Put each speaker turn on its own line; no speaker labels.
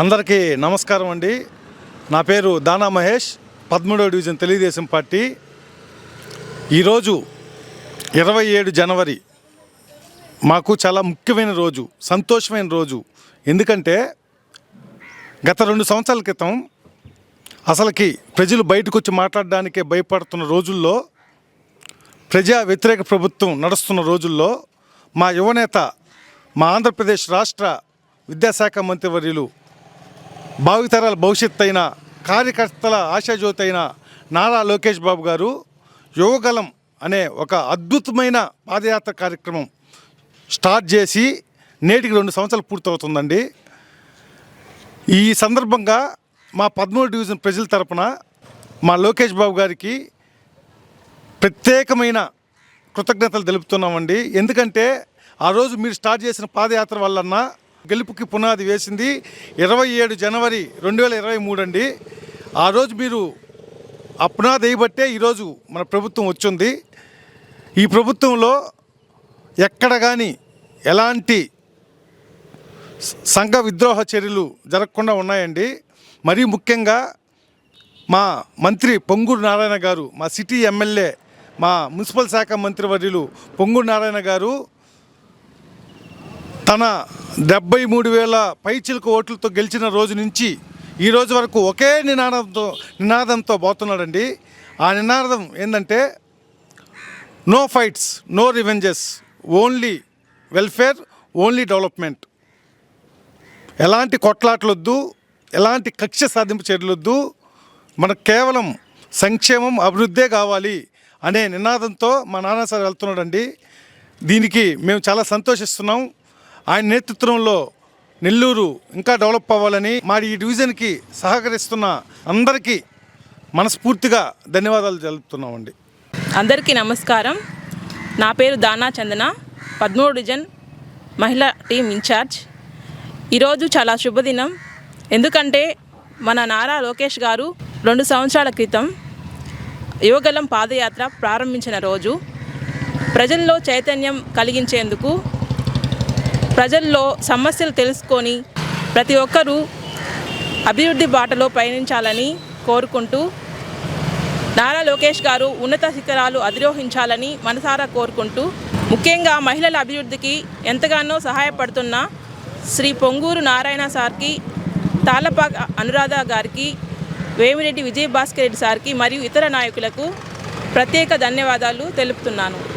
అందరికీ నమస్కారం అండి. నా పేరు దానా మహేష్ పదమూడవ డివిజన్ తెలుగుదేశం పార్టీ. ఈరోజు ఇరవై ఏడు జనవరి మాకు చాలా ముఖ్యమైన రోజు సంతోషమైన రోజు. ఎందుకంటే గత రెండు సంవత్సరాల క్రితం అసలుకి ప్రజలు బయటకు వచ్చి మాట్లాడడానికే భయపడుతున్న రోజుల్లో ప్రజా వ్యతిరేక ప్రభుత్వం నడుస్తున్న రోజుల్లో మా యువనేత మా ఆంధ్రప్రదేశ్ రాష్ట్ర విద్యాశాఖ మంత్రివర్యులు భావితరాల భవిష్యత్ అయిన కార్యకర్తల ఆశాజ్యోతి అయిన నారా లోకేష్ బాబు గారు యువగలం అనే ఒక అద్భుతమైన పాదయాత్ర కార్యక్రమం స్టార్ట్ చేసి నేటికి రెండు సంవత్సరాలు పూర్తవుతుందండి. ఈ సందర్భంగా మా పదమూడు డివిజన్ ప్రజల తరపున మా లోకేష్ బాబు గారికి ప్రత్యేకమైన కృతజ్ఞతలు తెలుపుతున్నామండి. ఎందుకంటే ఆ రోజు మీరు స్టార్ట్ చేసిన పాదయాత్ర వల్లన్న గెలుపుకి పునాది వేసింది. ఇరవై ఏడు జనవరి రెండు వేల ఇరవై మూడు అండి. ఆ రోజు మీరు ఆ పునాది వేయబట్టే ఈరోజు మన ప్రభుత్వం వచ్చింది. ఈ ప్రభుత్వంలో ఎక్కడ కానీ ఎలాంటి సంఘ విద్రోహ చర్యలు జరగకుండా ఉన్నాయండి. మరీ ముఖ్యంగా మా మంత్రి పొంగూరు నారాయణ గారు మా సిటీ ఎమ్మెల్యే మా మున్సిపల్ శాఖ మంత్రి వర్యులు పొంగూరు నారాయణ గారు తన డెబ్బై మూడు వేల పైచిలకు ఓట్లతో గెలిచిన రోజు నుంచి ఈ రోజు వరకు ఒకే నినాదంతో నినాదంతో పోతున్నాడండి. ఆ నినాదం ఏంటంటే no fights no revenges only welfare only development. ఎలాంటి కొట్లాట్లొద్దు ఎలాంటి కక్ష సాధింపు చర్యలొద్దు మనకు కేవలం సంక్షేమం అభివృద్ధే కావాలి అనే నినాదంతో మా నాన్న సార్ వెళ్తున్నాడండి. దీనికి మేము చాలా సంతోషిస్తున్నాం. ఆయన నేతృత్వంలో నెల్లూరు ఇంకా డెవలప్ అవ్వాలని మా ఈ డివిజన్కి సహకరిస్తున్న అందరికీ మనస్ఫూర్తిగా ధన్యవాదాలు తెలుపుతున్నామండి.
అందరికీ నమస్కారం. నా పేరు దానా చందన పద్మూడు డివిజన్ మహిళా టీం ఇన్ఛార్జ్. ఈరోజు చాలా శుభదినం. ఎందుకంటే మన నారా లోకేష్ గారు రెండు సంవత్సరాల క్రితం యువగలం పాదయాత్ర ప్రారంభించిన రోజు. ప్రజల్లో చైతన్యం కలిగించేందుకు ప్రజల్లో సమస్యలు తెలుసుకొని ప్రతి ఒక్కరూ అభివృద్ధి బాటలో పయనించాలని కోరుకుంటూ నారా లోకేష్ గారు ఉన్నత శిఖరాలు అధిరోహించాలని మనసారా కోరుకుంటూ ముఖ్యంగా మహిళల అభివృద్ధికి ఎంతగానో సహాయపడుతున్న శ్రీ పొంగూరు నారాయణ సార్కి తాళ్ళపాక అనురాధ గారికి వేమిరెడ్డి విజయభాస్కర్ రెడ్డి సార్కి మరియు ఇతర నాయకులకు ప్రత్యేక ధన్యవాదాలు తెలుపుతున్నాను.